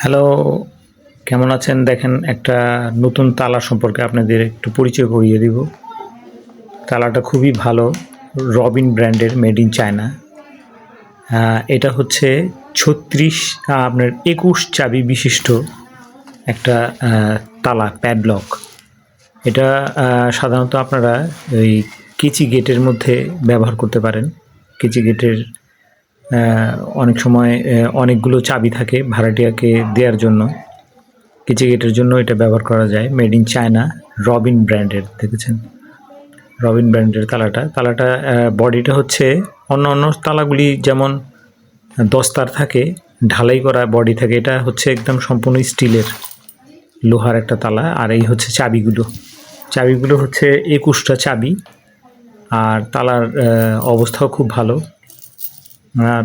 Hello কেমন আছেন? দেখেন, একটা নতুন তালা সম্পর্কে আপনাদের একটু পরিচয় করিয়ে দিব। তালাটা খুবই ভালো রবিন ব্র্যান্ডের মেড ইন চায়না এটা হচ্ছে ছত্রিশ আপনার একুশ চাবি বিশিষ্ট একটা তালা প্যাডলক এটা সাধারণত আপনারা ওই কেচি গেটের মধ্যে ব্যবহার করতে পারেন। কেচি গেটের অনেক সময় অনেকগুলো চাবি থাকে ভাড়াটিয়াকে দেওয়ার জন্য। কিচি গেটের জন্য এটা ব্যবহার করা যায়। মেড ইন চায়না রবিন ব্র্যান্ডের দেখেছেন? রবিন ব্র্যান্ডের তালাটা। তালাটা বডিটা হচ্ছে অন্য অন্য তালাগুলি যেমন দস্তার থাকে, ঢালাই করা বডি থাকে, এটা হচ্ছে একদম সম্পূর্ণ স্টিলের লোহার একটা তালা। আর এই হচ্ছে চাবিগুলো। চাবিগুলো হচ্ছে একুশটা চাবি। আর তালার অবস্থাও খুব ভালো।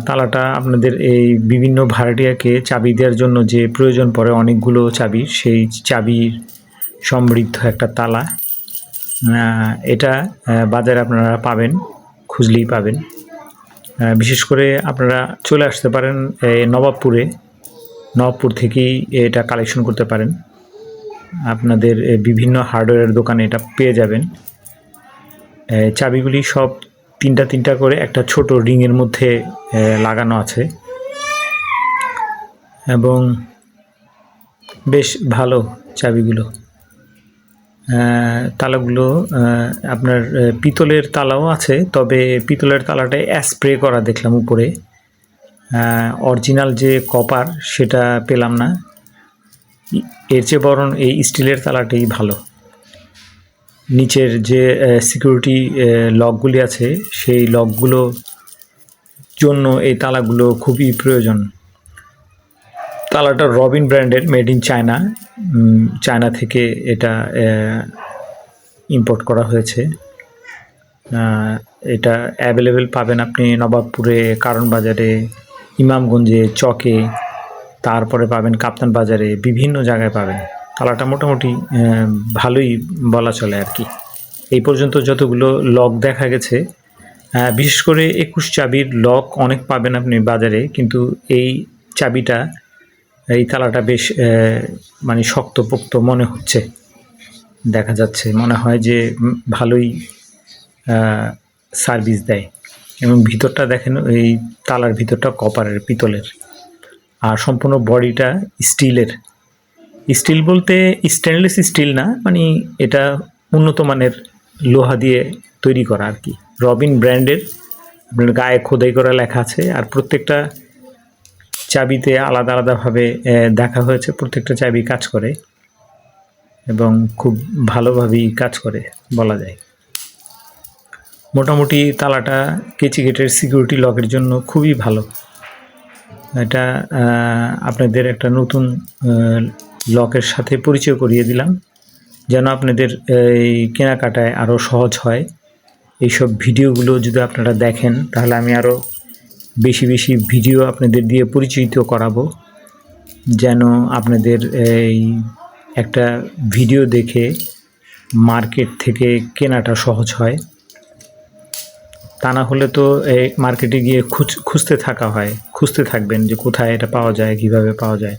তালাটা আপনাদের এই বিভিন্ন ভাড়াটিয়াকে চাবি দেওয়ার জন্য যে প্রয়োজন পড়ে অনেকগুলো চাবি, সেই চাবির সমৃদ্ধ একটা তালা। এটা বাজারে আপনারা পাবেন, খুঁজলেই পাবেন। বিশেষ করে আপনারা চলে আসতে পারেন নবাবপুরে। নবাবপুর থেকেই এটা কালেকশন করতে পারেন। আপনাদের বিভিন্ন হার্ডওয়্যারের দোকানে এটা পেয়ে যাবেন। চাবিগুলি সব তিনটা তিনটা করে একটা ছোট রিংয়ের মধ্যে লাগানো আছে। এবং বেশ ভালো চাবিগুলো। তালাগুলো আপনার পিতলের তালাও আছে, তবে পিতলের তালাটা স্প্রে করা দেখলাম উপরে। অরিজিনাল যে কপার, সেটা পেলাম না। এর চেয়ে বরং এই স্টিলের তালাটাই ভালো। নিচের যে সিকিউরিটি লকগুলি আছে, সেই লকগুলো জন্য এই তালাগুলো খুবই প্রয়োজন। তালাটা রবিন ব্র্যান্ডের মেড ইন চায়না চায়না থেকে এটা ইম্পোর্ট করা হয়েছে। এটা অ্যাভেলেবেল পাবেন আপনি নবাবপুরে কারণ বাজারে ইমামগঞ্জে, চকে, তারপরে পাবেন কাপ্তান বাজারে বিভিন্ন জায়গায় পাবেন। তালাটা মোটামুটি ভালোই বলা চলে আর কি। এই পর্যন্ত যতগুলো লক দেখা গেছে বিশেষ করে একুশ চাবির লক অনেক পাবেন আপনি বাজারে, কিন্তু এই চাবিটা, এই তালাটা বেশ মানে শক্তপোক্ত মনে হচ্ছে। দেখা যাচ্ছে, মনে হয় যে ভালোই সার্ভিস দেয়। এবং ভিতরটা দেখেন, এই তালার ভিতরটা কপারের পিতলের। আর সম্পূর্ণ বডিটা স্টিলের স্টিল বলতে স্টেনলেস স্টিল না মানে এটা উন্নত মানের লোহা দিয়ে তৈরি করা আর কি। রবিন ব্র্যান্ডের, গায়ে খোদাই করা লেখা আছে আর প্রত্যেকটা চাবিতে আলাদা আলাদাভাবে দেখা হয়েছে, প্রত্যেকটা চাবি কাজ করে এবং খুব ভালোভাবেই কাজ করে বলা যায়। মোটামুটি তালাটা কেচি গেটের সিকিউরিটি লকের জন্য খুবই ভালো। এটা আপনাদের একটা নতুন লকের সাথে পরিচয় করিয়ে দিলাম। যেন আপনাদের এই কেনাকাটায় আরও সহজ হয়। এইসব ভিডিওগুলো যদি আপনারা দেখেন, তাহলে আমি আরও বেশি বেশি ভিডিও আপনাদের দিয়ে পরিচিত করাবো। যেন আপনাদের এই একটা ভিডিও দেখে মার্কেট থেকে কেনাটা সহজ হয়। তা না হলে তো এই মার্কেটে গিয়ে খুঁজ খুঁজতে থাকা হয়। খুঁজতে থাকবেন যে কোথায় এটা পাওয়া যায়, কীভাবে পাওয়া যায়।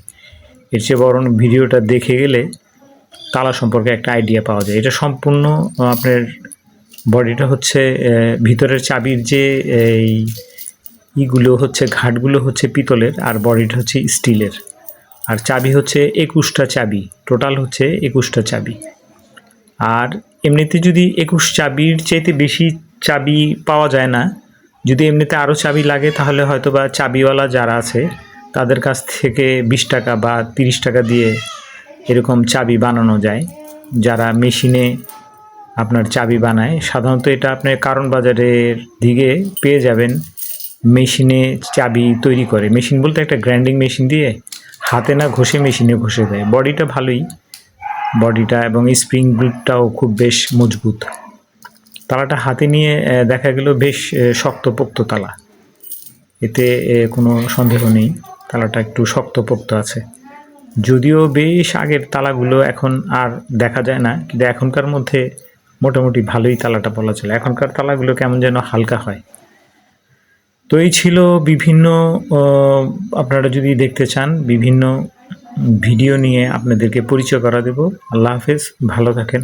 এর চেয়ে বরং ভিডিওটা দেখে গেলে তালা সম্পর্কে একটা আইডিয়া পাওয়া যায়। এটা সম্পূর্ণ আপনার বডিটা হচ্ছে ভিতরের চাবির যে, এই ইগুলো হচ্ছে, ঘাটগুলো হচ্ছে পিতলের আর বডিটা হচ্ছে স্টিলের আর চাবি হচ্ছে একুশটা চাবি টোটাল হচ্ছে একুশটা চাবি। আর এমনিতে যদি একুশ চাবির চাইতে বেশি চাবি পাওয়া যায় না, যদি এমনিতে আরও চাবি লাগে, তাহলে হয়তো বা চাবিওয়ালা যারা আছে তাদের কাছ থেকে বিশ টাকা বা তিরিশ টাকা দিয়ে এরকম চাবি বানানো যায়, যারা মেশিনে আপনার চাবি বানায়। সাধারণত এটা আপনি কারণ বাজারের দিকে পেয়ে যাবেন, মেশিনে চাবি তৈরি করে। মেশিন বলতে একটা গ্রাইন্ডিং মেশিন দিয়ে হাতে না ঘষে মেশিনে ঘষে দেয়। বডিটা ভালোই, বডিটা এবং স্প্রিং গ্রিপটাও খুব বেশ মজবুত। তালাটা হাতে নিয়ে দেখা গেল বেশ শক্তপোক্ত তালা। এতে কোনো সন্দেহ নেই। তালাটা একটু শক্তপোক্ত আছে। যদিও বেশ আগের তালাগুলো এখন আর দেখা যায় না, কিন্তু এখনকার মধ্যে মোটামুটি ভালোই তালাটা বলা চলে। এখনকার তালাগুলো কেমন যেন হালকা হয়। তো এই ছিল বিভিন্ন আপনারা যদি দেখতে চান, বিভিন্ন ভিডিও নিয়ে আপনাদেরকে পরিচয় করা দেব। আল্লাহ হাফেজ, ভালো থাকেন।